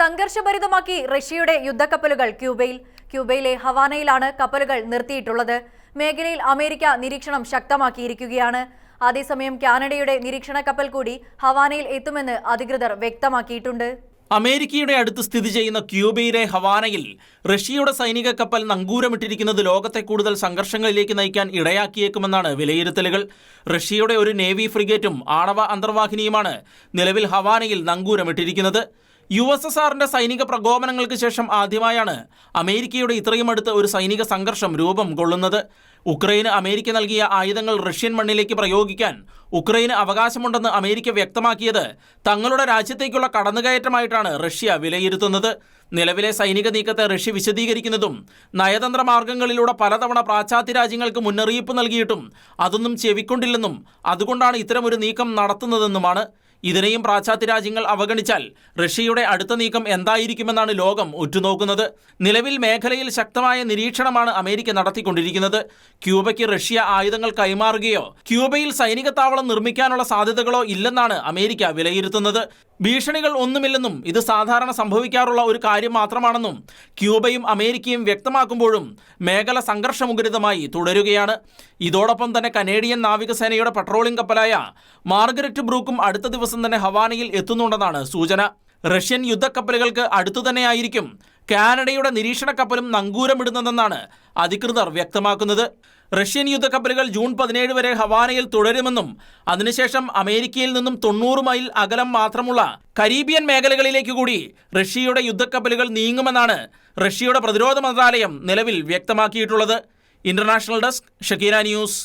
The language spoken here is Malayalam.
സംഘർഷഭരിതമാക്കി റഷ്യയുടെ യുദ്ധക്കപ്പലുകൾ ക്യൂബയിൽ. ക്യൂബയിലെ ഹവാനയിലാണ് കപ്പലുകൾ നിർത്തിയിട്ടുള്ളത്. മേഖലയിൽ അമേരിക്ക നിരീക്ഷണം ശക്തമാക്കിയിരിക്കുകയാണ്. അതേസമയം കാനഡയുടെ നിരീക്ഷണ കപ്പൽ കൂടി ഹവാനയിൽ എത്തുമെന്ന് അധികൃതർ വ്യക്തമാക്കിയിട്ടുണ്ട്. അമേരിക്കയുടെ അടുത്ത് സ്ഥിതി ചെയ്യുന്ന ക്യൂബയിലെ ഹവാനയിൽ റഷ്യയുടെ സൈനിക കപ്പൽ നങ്കൂരമിട്ടിരിക്കുന്നത് ലോകത്തെ കൂടുതൽ സംഘർഷങ്ങളിലേക്ക് നയിക്കാൻ ഇടയാക്കിയേക്കുമെന്നാണ് വിലയിരുത്തലുകൾ. റഷ്യയുടെ ഒരു നേവി ഫ്രിഗേറ്റും ആണവ അന്തർവാഹിനിയുമാണ് നിലവിൽ ഹവാനയിൽ നങ്കൂരമിട്ടിരിക്കുന്നത്. യു എസ് എസ് ആറിന്റെ സൈനിക പ്രകോപനങ്ങൾക്ക് ശേഷം ആദ്യമായാണ് അമേരിക്കയുടെ ഇത്രയും അടുത്ത് ഒരു സൈനിക സംഘർഷം രൂപം കൊള്ളുന്നത്. ഉക്രൈന് അമേരിക്ക നൽകിയ ആയുധങ്ങൾ റഷ്യൻ മണ്ണിലേക്ക് പ്രയോഗിക്കാൻ ഉക്രൈന് അവകാശമുണ്ടെന്ന് അമേരിക്ക വ്യക്തമാക്കിയത് തങ്ങളുടെ രാജ്യത്തേക്കുള്ള കടന്നുകയറ്റമായിട്ടാണ് റഷ്യ വിലയിരുത്തുന്നത്. നിലവിലെ സൈനിക നീക്കത്തെ റഷ്യ വിശദീകരിക്കുന്നതും നയതന്ത്ര മാർഗങ്ങളിലൂടെ പലതവണ പാശ്ചാത്യ രാജ്യങ്ങൾക്ക് മുന്നറിയിപ്പ് നൽകിയിട്ടും അതൊന്നും ചെവിക്കൊണ്ടില്ലെന്നും അതുകൊണ്ടാണ് ഇത്തരമൊരു നീക്കം നടത്തുന്നതെന്നുമാണ്. ഇതിനെയും പാശ്ചാത്യ രാജ്യങ്ങൾ അവഗണിച്ചാൽ റഷ്യയുടെ അടുത്ത നീക്കം എന്തായിരിക്കുമെന്നാണ് ലോകം ഉറ്റുനോക്കുന്നത്. നിലവിൽ മേഖലയിൽ ശക്തമായ നിരീക്ഷണമാണ് അമേരിക്ക നടത്തിക്കൊണ്ടിരിക്കുന്നത്. ക്യൂബയ്ക്ക് റഷ്യ ആയുധങ്ങൾ കൈമാറുകയോ ക്യൂബയിൽ സൈനിക താവളം നിർമ്മിക്കാനുള്ള സാധ്യതകളോ ഇല്ലെന്നാണ് അമേരിക്ക വിലയിരുത്തുന്നത്. ഭീഷണികൾ ഒന്നുമില്ലെന്നും ഇത് സാധാരണ സംഭവിക്കാറുള്ള ഒരു കാര്യം മാത്രമാണെന്നും ക്യൂബയും അമേരിക്കയും വ്യക്തമാക്കുമ്പോഴും മേഖല സംഘർഷമുഖരിതമായി തുടരുകയാണ്. ഇതോടൊപ്പം തന്നെ കനേഡിയൻ നാവികസേനയുടെ പട്രോളിംഗ് കപ്പലായ മാർഗരറ്റ് ബ്രൂക്കും അടുത്ത ദിവസം തന്നെ ഹവാനയിൽ എത്തുന്നുണ്ടെന്നാണ് സൂചന. റഷ്യൻ യുദ്ധക്കപ്പലുകൾക്ക് അടുത്തു തന്നെയായിരിക്കും കാനഡയുടെ നിരീക്ഷണ കപ്പലും നങ്കൂരമിടുന്നതെന്നാണ് അധികൃതർ വ്യക്തമാക്കുന്നത്. റഷ്യൻ യുദ്ധക്കപ്പലുകൾ ജൂൺ പതിനേഴ് വരെ ഹവാനയിൽ തുടരുമെന്നും അതിനുശേഷം അമേരിക്കയിൽ നിന്നും തൊണ്ണൂറ് മൈൽ അകലം മാത്രമുള്ള കരീബിയൻ മേഖലകളിലേക്ക് കൂടി റഷ്യയുടെ യുദ്ധക്കപ്പലുകൾ നീങ്ങുമെന്നാണ് റഷ്യയുടെ പ്രതിരോധ മന്ത്രാലയം നിലവിൽ വ്യക്തമാക്കിയിട്ടുള്ളത്. International desk Shakira news.